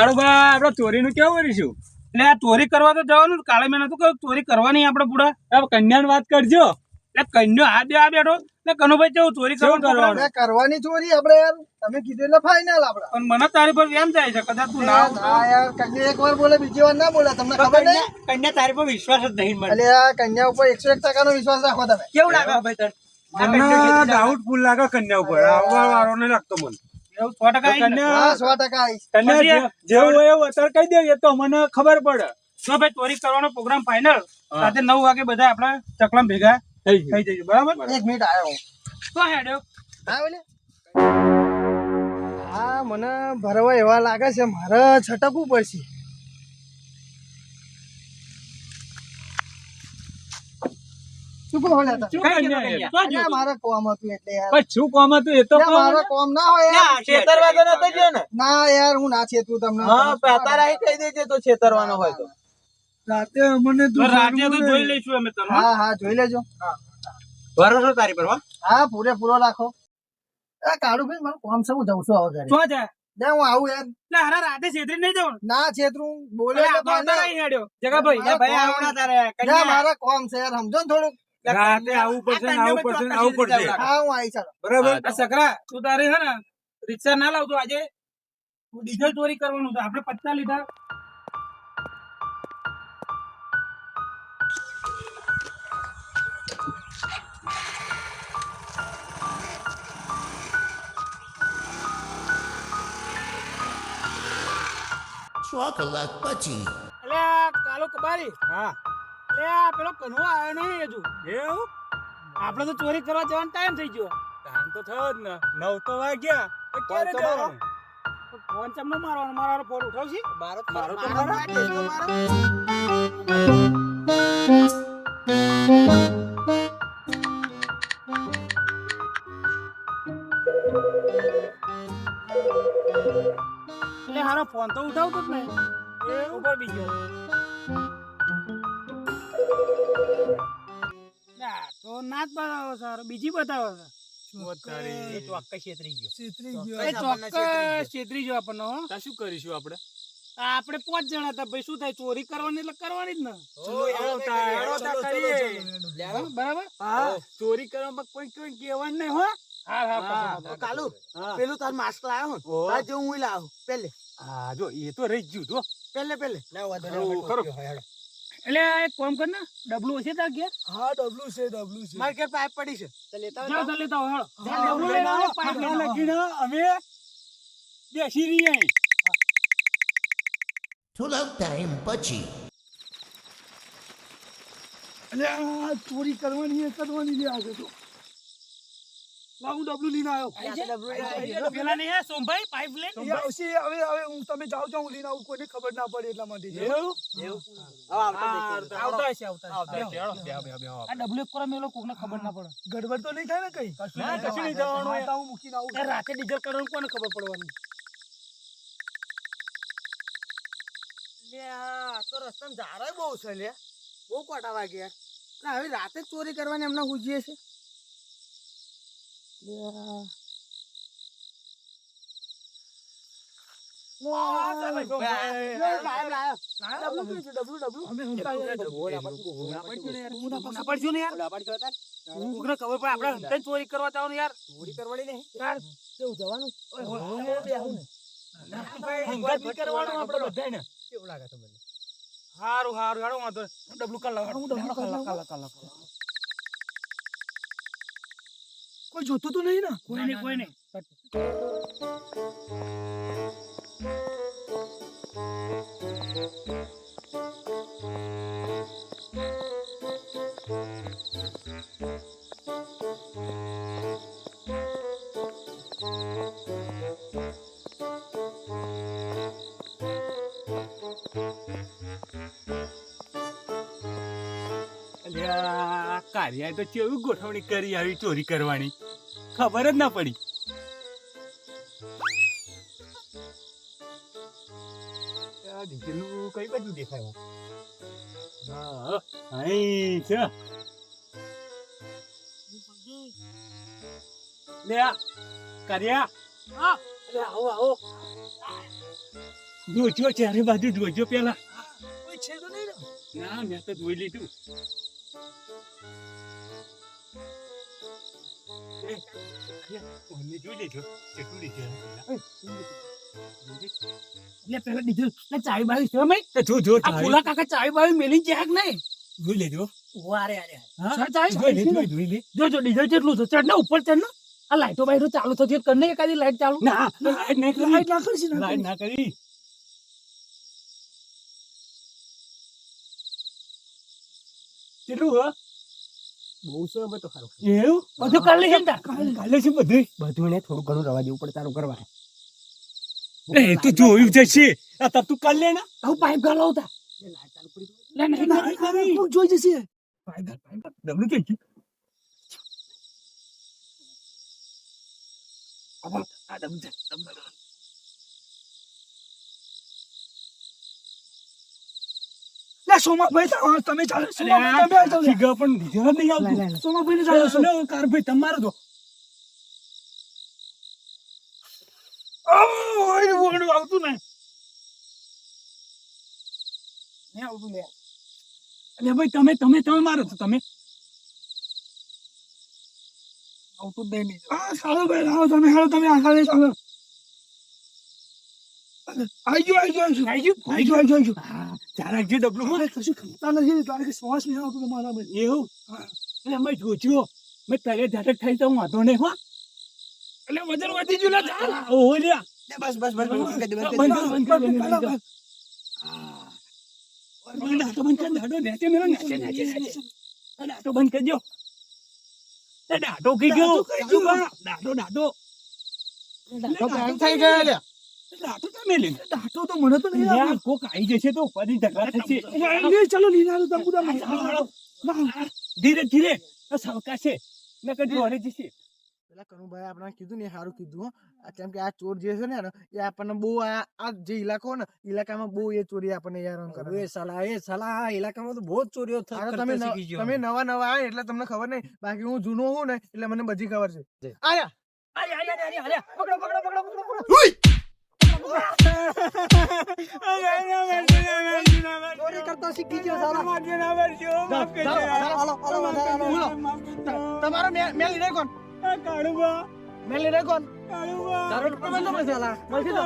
કાળુબા આપણે ચોરીનું કેવું કરીશું? એટલે આ ચોરી કરવા તો જવાનું. કાલે મેં નતું કહ્યું ચોરી કરવાની આપણે પૂરા. કન્યાની વાત કરજો. એટલે કન્યો આ બે આ બેઠો. એટલે કનુભાઈ કેવું ચોરી કરવાનું કરવાનું? કરવાની ચોરી આપણે યાર. તમે કીધું એટલે ફાઇનલ આપણે. પણ મને તારી પર એમ જાય છે. કદાચ તું ના હા યાર કન્યા એક વાર બોલે બીજી વાર ના બોલે. તમને ખબર નહીં? કન્યા તારી પર વિશ્વાસ જ નહીં મને એટલે આ કન્યા ઉપર એકસો એક ટકાનો વિશ્વાસ રાખો તમે. કેવું લાગે ભાઈ તને? ડાઉટફુલ લાગે કન્યા ઉપર. આવવા વાળો ને લાગતો મને. સો ટકા આઈ ને. હા સો ટકા આવીશ કન્યા પછી જે- જેવું એવું અત્યારે કહી દે એ તો મને ખબર પડે. જો ભાઈ ચોરી કરવાનો પ્રોગ્રામ ફાઇનલ રાતે નવ વાગે બધા આપણા ચકલામ ભેગા થઈ થઈ જઈએ બરાબર? એક મિનિટ આવ્યો તો હેડ્યો હા મને ભરવા એવા લાગે છે મારે છટકવું પડશે. શું કહો લે તમે? શું કન્યા એ? અલ્યા, મારે કોમ હતું એટલે યાર. શું કામ હતું એ તો અલ્યા, કહો મારે મને. કોમ ના હોય યાર. છેતરવા નતો ગયો ને. ના યાર હું ના છેતું તમને. હા તારા અહીં કહી દેજે તો છેતરવાનો હોય તો. રાતે મને રાતે તો જોઈ લઈશું અમે તને હા. હા જોઈ લેજો. ભરોસો તારી પર હા. પૂરેપૂરો રાખો. એ કાળુ ભાઈ મારું કોમ છે હું જઉં છું હવે ઘરે. શું છે? હું આવું યાર. હારા રાતે છેતરી નહીં જવાનું ના? છેતરું બોલે આ તો ભાઈ કોમ- તારે લે, કન્યા. કોમ છે યાર સમજો ને થોડુંક. રાતે આવું પડશે આવું પડશે આવું પડશે. હા હું આવી ચાલો બરાબર? સકરા તું તારે હે ને રિક્ષા ના લાવતો આજે. ડીઝલ ચોરી કરવાનું છે. આપણે પત્તા લીધા છ કલાક પછી અલ્યા કાલો કબારી. હા. આ પેલો કનવો આવ્યો નહીં હજુ. એવું? આપણે તો ચોરી કરવા જવાનો ટાઈમ થઈ ગયો. ટાઈમ તો થયો જ ને. નવ તો વાગ્યા. ક્યારે ફોન તો મારો. જવાનું? ફોન ચમ મારવાનો? મારો ફોન ઉઠાવશી મારો મારો તો મારો. એટલે હારો ફોન તો ઉઠાવતો જ નહીં. એ ઉપર બી તો જ બતાવો સર બીજી બતાવો સર. જો તો આ આપણે? પાંચ જણા હતા ભાઈ શું થાય ચોરી કરવાની એટલે કરવાની જ ને. બરાબર? ચોરી કરવામાં કોઈ કોઈ કહેવાનું નહીં હો. કાલુ પેલું તાર માસ્ક ઓહો. તાર જેવું હું લાવું. પેલે હા જો એ તો રહી ગયું જો. પેલે પેલે ખરું. એટલે એક કામ કર ને ડબલું હશે તાર ઘેર હા ડબલું છે ડબલું છે મારી ઘેર પાઇપ પડી છે તો લેતા જાઓ તો લેતા આવો, હેળો. ડબલું લઈને આવો. પાઇપ. લગીને અમે બેસી રહીએ અહીં. ટાઈમ પછી એટલે આ ચોરી કરવાની એ કરવાની લે આજે તો લાવ ડબલું લઈને આવ્યો. પેલા નહીં હે, સોમભાઈ પાઇપ લઈને. હવે હવે હું તમે જાઓ જાઓ હું લઈને આવું કોઈને ખબર ના પડે એટલા માટે. આવતા હશે આવતા આવતા હશે. હશે, હેળો, બેહો, બેહો, બેહો. આ ડબલું એક કરો મેલો કોકને ખબર ના પડે. ગડબડ તો નહીં થાય ને કઈ? કશું નહીં થવાનું. હું મૂકીને આવું. રાતે ડીઝલ કરવાનું કોને ખબર પડવાની? તો રસ્તામાં ઝાડોય બહુ છે લે. બહુ કોટા વાગ્યા. ના હવે રાતે જ ચોરી કરવાની એમને હુજીએ છે. ચોરી કરવા જવાનું યાર. ચોરી કરવાની નહીં. યાર. કેવું જવાનું? કરવાનું આપણે. બધાને કેવું લાગે તમને? હારું હારું હારું વાંધો ડબલું કલાક કલાક કલાક ડબલું કાઢ લાવું. કાઢ લાવું, કાઢ લાવું. કોઈ જોતું તો નહીં ને? કોઈ નહીં કોઈ નહીં. અલ્યા, કારિયાએ તો કેવી ગોઠવણી કરી આવી ચોરી કરવાની? ખબર જ ના પડી. ડીઝલનું કઈ બાજુ દેખાય? હા અહીં છે. લે આ, હા. અરે આવો આવો. જોજો ચારે બાજુ જોજો પેલા. કોઈ છે તો નહીં ના મેં તો જોઈ લીધું. ચાવી બાવી છે મેં જો જો આ ભોલા કાકા ચાવી બાવી મેલી જાય કે નહીં. જોઈ લેજો. વારે આરે હા? ચાવી જોઈ લે છે ને? જો જો ડીઝલ કેટલું છે. ચડ ને ઉપર ચડ ને આ લાઈટો બાઈટો ચાલુ થતી કર ને એકાદી લાઈટ ચાલુ? ના લાઈટ નહીં કરી. લાઈટ ના લાઈટ ના કરી. કેટલું હ? બહુ તો સારું એવું? બધું કરી લઈશ કાલે છે. બધું બધું એને થોડું ઘણું રવા દેવું પડે તારું કરવા એ તો જોયું જશે આ તબ તું કર લે ને પાઇપ નહીં. કોક જોઈ જશે. પાઇપ પાઇપ ડબલું કે આ ડબલું છે, ડબલું, ડબલું. લે સોમાભાઈ તમે- તમે ચાલો સોમાભાઈ તમે આવી જાઓ લે. શીખા પણ દીધા નહીં આવતું. સોમાભાઈને ચાલો સો- કારભાઈ તમારો તો. ઓહ, એનું આવતું નહીં નહીં આવતું લે. અરે ભાઈ તમે તમે તમે મારો તો તમે. આવતું જ નહીં હા ચાલો ભાઈ આવો તમે હાલો તમે આગળ ચાલો. આઈ ગયો આઈ ગયો આઈ ગયો? આઈ ગયો? જે ડબલું મારે કશું નથી તારે કે શ્વાસ નહીં આવતો મારા ભાઈ એવું એટલે અમે જોજો મેં તારે થઈ તો વાંધો નહીં હો એટલે વજન વધી ગયું લે ચાલ ઓહો લ્યા બસ બસ બસ બંધ કરી દે, બંધ કરી દે. બંધ બંધ કર, બંધ કર, બંધ કર. બંધ દાંતો બંધ કર, દાંતો નેચે મેલો, નેચે, નેચે, નેચે. આ દાંતો બંધ કરજો. એ દાંતો કઈ ગયો? દાંતો. તો બંધ થઈ ગયો લે. તમે લઈ લો. તો મને તો નહીં આવે કોક આઈ જશે તો ઉપાધિ ઢગલા થશે. લે, ચાલો લઈને આવો તમે બધા હાલો, હાલો. ધીરે ધીરે. આ સાવકાશે નકર જોડે જશે. પેલા કનુભાઈ આપણે કીધું ને સારું કીધું કેમ કે આ ચોર જે છે ને એ આપણને બહુ આ આ જે ઇલાકો ને ઇલાકામાં બહુ એ ચોરી આપણને હેરાન કરે. સલાહ એ સાલા ઇલાકામાં તો બહુ જ ચોરીઓ થ- તમે નવા નવા આયા એટલે તમને ખબર નહીં. બાકી હું જૂનો હું ને એટલે મને બધી ખબર છે. આયા આયા. આયા આયા આય, આય. પકડો પકડો પકડો પકડો તમારો મેલ લીધે કોણ મેલ લીધે કોણ તારો ડોક્યુમેન્ટ તો મળશે સાલા. મળશે તો?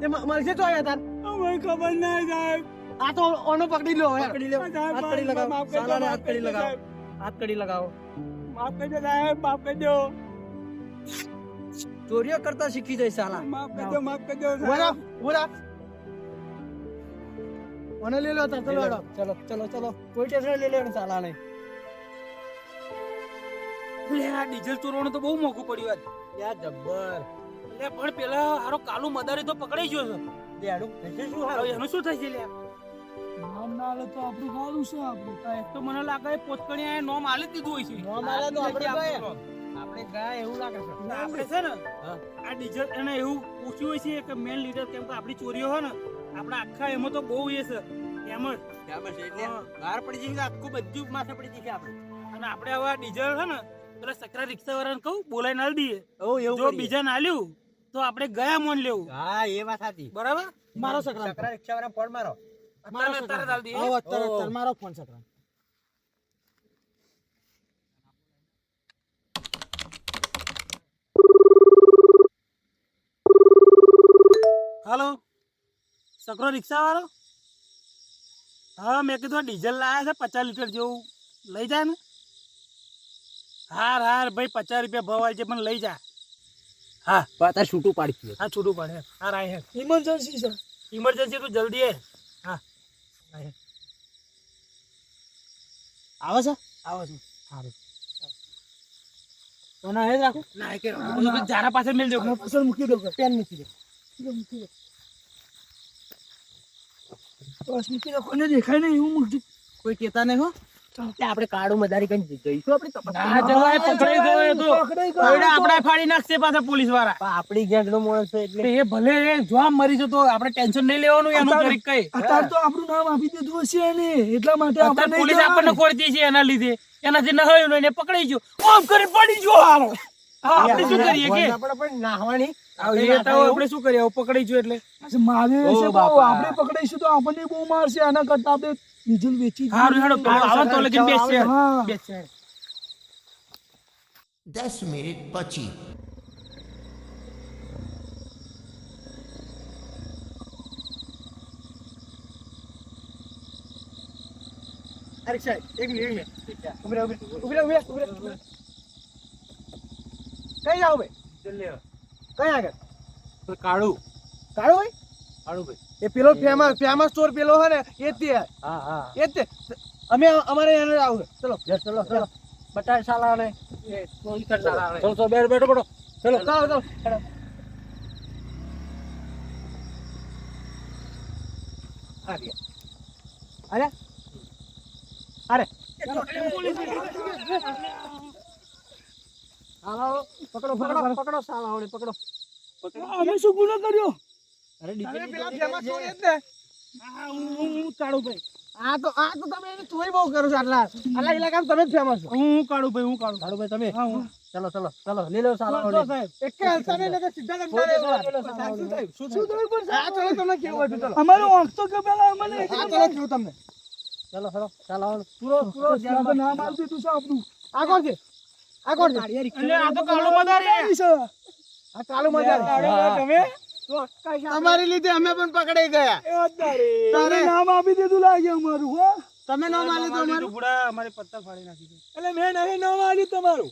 તે મ- મળશે તો આયા તાર ખબર ના સાહેબ આ તો ઓનો પકડી લો. પકડી લે હાથ કડી લગાવો સાલાને હાથ કડી લગાવો હાથ કડી લગાવો માફ કરજો સાહેબ, માફ કરજો ચોરીઓ કરતા શીખી જાય સાલા માફ કરજો માફ કરજો ઓરા ઓરા ઓને લઈ લો તાર, ચલો ચલો ચલો ચલો. કોઈ ટેન્શન લઈ લેણ સાલા ને લે આ ડીઝલ ચોરવાનું તો બહુ મોંઘું પડ્યું આજ. યાર જબ્બર. લે પણ પેલા હારો કાલુ મદારી તો પકડાઈ ગયો છે. લે હાડું થશે શું હારો એનું શું થશે લે? નામ ના લે તો આપણું સારું છે આપણું. તો મને લાગે પોતકણી આ નોમ આલી દીધું હોય છે. નોમ આલે તો આપણે આપણે ગાય એવું લાગે છે. આપણે છે ને? આ ડીઝલ એને એવું પૂછ્યું હોય છે કે મેન લીડર કેમ કે આપણી ચોરીઓ હોય ને આપણે આખા એમાં તો બહુ એ છે એમ જ હા. બહાર પડી જઈએ આખું બધું માથે પડી જઈએ આપણે. અને આપણે હવે ડીઝલ છે ને પેલા સકરા રિક્ષા વાળાને કહું બોલાઈ ના દઈએ. ઓ જો બીજા ના લ્યું તો આપણે ગયા મોન લેવું. હા એ વાત સાચી. બરાબર? મારો સકરા. સકરા રિક્ષા વાળા ફોન મારો મારો અત્યારે મારો ફોન સકરા. હાલો? સકરો રિક્ષાવાળો હા મેં કીધું ડીઝલ લાવ્યા છે પચાસ લીટર જેવું. લઈ જાય ને. હાર હાર ભાઈ પચાસ રૂપિયા ભાવ આવી છે પણ લઈ જા. હા. તારે છૂટું પાડી હા છૂટું પાડે. હા રાય હે. ઇમરજન્સી છે ઇમરજન્સી તું જલ્દી હે. હા. આવે છે? આવે છે. સારું. ના હે જ રાખું? ના કે જારા પાસે મેલ જાવ પાછળ મૂકી દો પેન મૂકી દે. મૂકી દો કોઈને દેખાય નહીં એવું મૂકજો કોઈ કહેતા નહીં હો. આપણે કાળું મદારી કઈ જઈશું આપણે ના જવાય પકડાઈ ગયો એ તો. પકડાઈ ગયો. કોયડા આપણા ફાડી નાખશે પાછા પોલીસવાળા આપણી ગેંગ નો માણસ એટલે. એ ભલે જોવા મરી જતો આપણે ટેન્શન નહીં લેવાનું એનું તરીક કઈ. અત્યારે તો આપણું નામ આપી દીધું હશે એટલા માટે આપણે પોલીસ આપણને જવાનું. છે એના લીધે. એનાથી નહાયું હોય એને પકડાઈ ગયો. ઓમ કરી પડી ગયો હારો આપણે શું કરીએ કે? આપણે નાહવાની. આપણે શું કરીએ? પકડીશું એટલે. મારે ઓ છે બહુ, બાપા. આપણે પકડાઈશું તો આપણને બહુ મારશે. આના કરતા આપણે ડીઝલ વેચી જ હારું હેડો પેલો આવે તો લગીન બેસશે દસ મિનિટ પછી. અરે સાહેબ એક મિનિટ ઊભી રહો, ઊભી કઈ આગળ? કાળું. કાળો ભાઈ કાળું ભાઈ. એ પેલો ફેમસ ફેમસ સ્ટોર પેલો હે ને એ તે હા હા. એ તે. અમે અમારે એને આવું. ચલો. ચલો ચલો. બટાઈ સાલા ને ચોરી કરતા ચલો ચલો બેઠો બેઠો. ચલો. ચાલો ચાલો. અરે. અરે. અરે પકડો પકડો પકડો. સાલા પકડો. અમે શું ગુનો કર્યો? અરે પેલા ફેમસ સ્ટોર જ ને હા હું હું હું ભાઈ. આ તો આ તો તમે એની ચોરી બહુ કરો છો આટલા આટલા ઇલાકામાં તમે જ ફેમસ છો. હું હું ભાઈ હું કાળું. કાળુ ભાઈ તમે? હા હું. ચલો ચલો ચલો લઈ લો સાલાઓને એક કે હલતા નહીં એટલે સીધા દંડા શું શું થયું પણ આ ચલો તમને કેવું હતું ચલો. અમારો આંખ તો કે પેલા અમને આ ચલો કેવું તમને? ચલો ચલો ચાલો પૂરો પૂરો આપણે નામ આપી દીધું છે આપણું. આ કોણ છે? આ કોણ છે? એટલે આ તો કાળું મદારી છે. આ ચાલુ મજા તમે? તમારી લીધે અમે પણ પકડાઈ ગયા. તારે? નામ આપી દીધું લાગે અમારું હો. તમે ન માની તો અમારું? બુડા અમારી પત્તા ફાડી નાખી દે એટલે મેં નહીં નામ આલ્યું તમારું.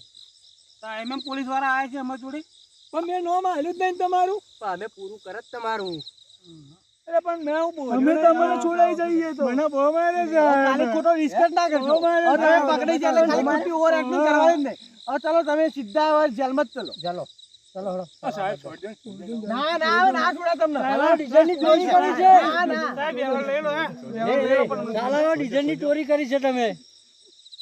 તો એમ પોલીસવાળા આયા છે અમારી જોડે? પણ મેં નામ આલ્યું જ નહીં તમારું. અમે પૂરું કરત તમારું. અરે પણ મેં હું અમે તમને છોડાઈ જઈએ તો. મને બહુ મારે છે. ખાલી ખોટો રિસ્ક ના કરજો. તમે પકડાઈ જાય એટલે ખાલી ખોટી ઓવર એક્ટિંગ કરવાની નહીં. હવે ચલો તમે સીધા જેલમાં જ ચલો. ચાલો ચલો હળો ના ના હવે ના છોડા તમને. ડીઝલની ચોરી કરી છે. ના ના. સાહેબ વ્યવહાર લઈ લો હે. ચાલો ડીઝલની ચોરી કરી છે તમે.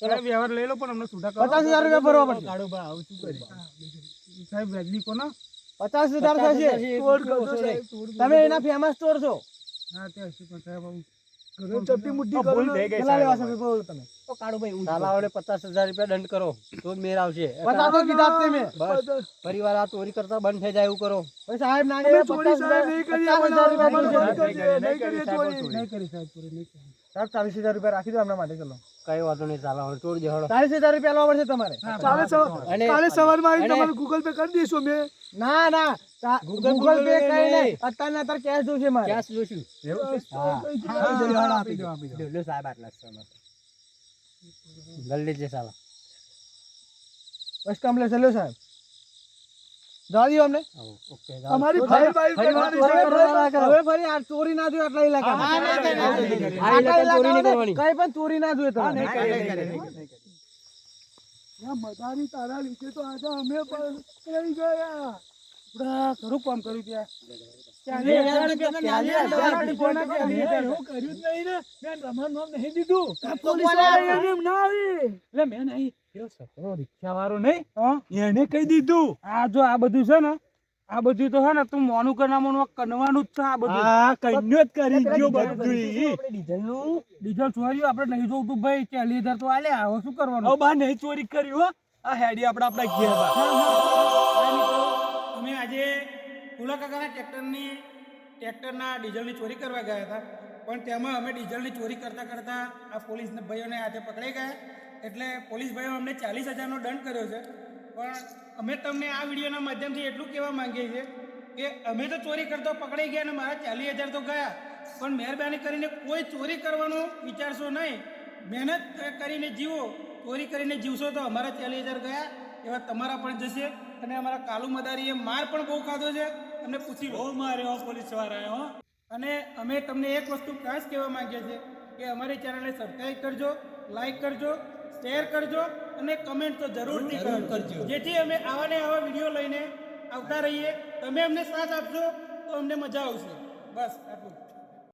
સાહેબ વ્યવહાર લઈ લો પણ અમને છૂટા કરો 50000 રૂપિયા ભરવા પડશે. કાળું બા આવું શું કરી સાહેબ વેગડી કોના પચાસ હજાર થશે. તમે એના ફેમસ સ્ટોર છો હા તે હશે પણ સાહેબ હું ચપટી મુઠ્ઠી કરો ને. કેટલા લેવા છે તમે. તો કાળો ભાઈ સાલાઓને પચાસ હજાર રૂપિયા દંડ કરો તો જ મેર આવશે. પચાસ કીધા તે મેં. બસ. પરિવાર આ ચોરી કરતા બંધ થઈ જાય એવું કરો. ભાઈ સાહેબ ના કરી ચોરી સાહેબ નહીં કરીએ, પચાસ રૂપિયા બંધ કરી. કરીએ, નહીં કરીએ ચોરી. નહીં કરી સાહેબ પૂરી નહીં સાહેબ ચાલીસ હજાર રૂપિયા રાખી દો એમના માટે ચલો. કઈ વાંધો નહીં ચાલો ચોરી દેવાડો ચાલીસ હજાર રૂપિયા લાવવા પડશે તમારે. કાલે સવાર અને- કાલે સવારમાં તમારું ગૂગલ પે કરી દઈશું મેં ના ના ગૂગલ પે કઈ નહીં. અત્યારે અત્યારે કેશ જોશે મારે. કેશ જોશું આપી દો, આપી દો. સાહેબ આટલા જલ્દી જે સાલા. બસ કામ લે લ્યો સાહેબ. જવા દો અમને. ઓકે અમારી ફાઈલ ફાઈલ હવે ફરી આ ચોરી ના જોઈએ આટલા ઇલાકામાં કઈ પણ ચોરી ના જોઈએ તમે. ના, મદારી તારા લીધે તો આજે અમે પણ રહી ગયા. કામ કર્યું ત્યાં. કર્યું આ બધું તો હે ને તું મોનું કે ના મોનું જ છે આ બધું. હા કઈનો જ કરી ગયો બધું ડીઝલ ચોર્યું આપણે નહીં જોતું ભાઈ. ચાલી હજાર તો આલે આવો શું કરવાનું? બા નહીં ચોરી કરી હો. આ હેડી આપણે આપણા ઘેર આજે પુલા કાકાના ટ્રેક્ટરની, ટ્રેક્ટરના ડીઝલની ચોરી કરવા ગયા હતા. પણ તેમાં અમે ડીઝલની ચોરી કરતાં કરતાં આ પોલીસ ભાઈઓને હાથે પકડાઈ ગયા. એટલે પોલીસ ભાઈઓ અમને ચાલીસ હજારનો દંડ કર્યો છે. પણ અમે તમને આ વિડીયોના માધ્યમથી એટલું કહેવા માંગીએ છીએ કે અમે તો ચોરી કરતો પકડાઈ ગયા અને મારા ચાલીસ હજાર તો ગયા. પણ મહેરબાની કરીને કોઈ ચોરી કરવાનું વિચારશો નહીં. મહેનત કરીને જીવો. ચોરી કરીને જીવશો તો અમારા ચાલીસ હજાર ગયા, એવા તમારા પણ જશે. અને અમારા કાલુ મદારીએ માર પણ બહુ ખાધો છે. અમને પૂછી બહુ માર્યો પોલીસ વાળાએ હો. અને અમે તમને એક વસ્તુ ખાસ કહેવા માંગીએ છીએ કે અમારી ચેનલને સબસ્ક્રાઈબ કરજો લાઈક કરજો શેર કરજો અને કમેન્ટ તો જરૂરથી કરજો. જેથી અમે આવા ને આવા વીડિયો લઈને આવતા રહીએ. તમે અમને સાથ આપશો તો અમને મજા આવશે. બસ આટલું.